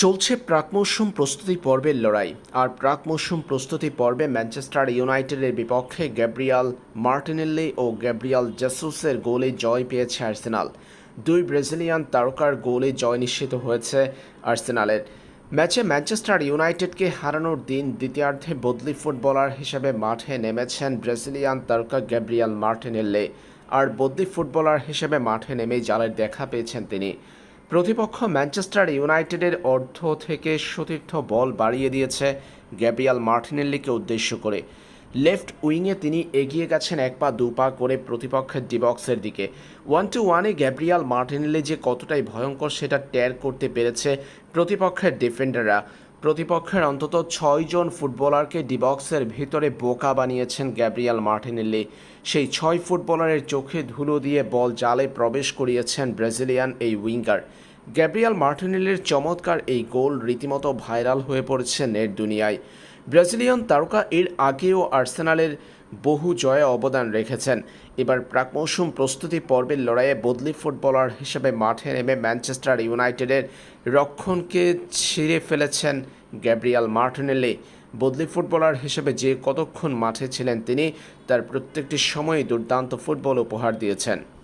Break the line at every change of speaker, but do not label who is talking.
চলছে প্রাক মৌসুম প্রস্তুতি পর্বের লড়াই। আর প্রাক মৌসুম প্রস্তুতি পর্বে ম্যানচেস্টার ইউনাইটেডের বিপক্ষে গ্যাব্রিয়াল মার্টিনেল্লি ও গ্যাব্রিয়াল জেসুসের গোলে জয় পেয়েছে আর্সেনাল। দুই ব্রাজিলিয়ান তারকার গোলে জয় নিশ্চিত হয়েছে আর্সেনালের। ম্যাচে ম্যানচেস্টার ইউনাইটেডকে হারানোর দিন দ্বিতীয়ার্ধে বদলি ফুটবলার হিসেবে মাঠে নেমেছেন ব্রাজিলিয়ান তারকা গ্যাব্রিয়াল মার্টিনেল্লি। আর বদলি ফুটবলার হিসেবে মাঠে নেমেই জালের দেখা পেয়েছেন তিনি। প্রতিপক্ষ ম্যানচেস্টার ইউনাইটেডের অর্ধ থেকে সতীর্থ বল বাড়িয়ে দিয়েছে গ্যাব্রিয়াল মার্টিনেল্লিকে উদ্দেশ্য করে। লেফট উইংয়ে তিনি এগিয়ে গেছেন এক পা, দু পা করে প্রতিপক্ষের ডিবক্সের দিকে। ওয়ান টু ওয়ানে গ্যাব্রিয়াল মার্টিনেল্লি যে কতটাই ভয়ঙ্কর সেটা ট্যার করতে পেরেছে প্রতিপক্ষের ডিফেন্ডাররা। প্রতিপক্ষের অন্তত ছয়জন ফুটবলারকে ডিবক্সের ভিতরে বোকা বানিয়েছেন গ্যাব্রিয়াল মার্টিনেল্লি সেই ছয় ফুটবলারের চোখে ধুলো দিয়ে বল জালে প্রবেশ করিয়েছেন ব্রাজিলিয়ান এই উইঙ্গার। গ্যাব্রিয়াল মার্টিনেল্লির চমৎকার এই গোল রীতিমতো ভাইরাল হয়ে পড়েছে নেট দুনিয়ায়। ব্রাজিলিয়ান তারকা এর আগেও আর্সেনালের বহু জয়ে অবদান রেখেছেন। এবার প্রাক মৌসুম প্রস্তুতি পর্বের লড়াইয়ে বদলি ফুটবলার হিসেবে মাঠে নেমে ম্যানচেস্টার ইউনাইটেডের রক্ষণকে ছিঁড়ে ফেলেছেন গ্যাব্রিয়াল মার্টিনেলি। বদলি ফুটবলার হিসেবে যে কতক্ষণ মাঠে ছিলেন তিনি, তার প্রত্যেকটি সময়ই দুর্দান্ত ফুটবল উপহার দিয়েছেন।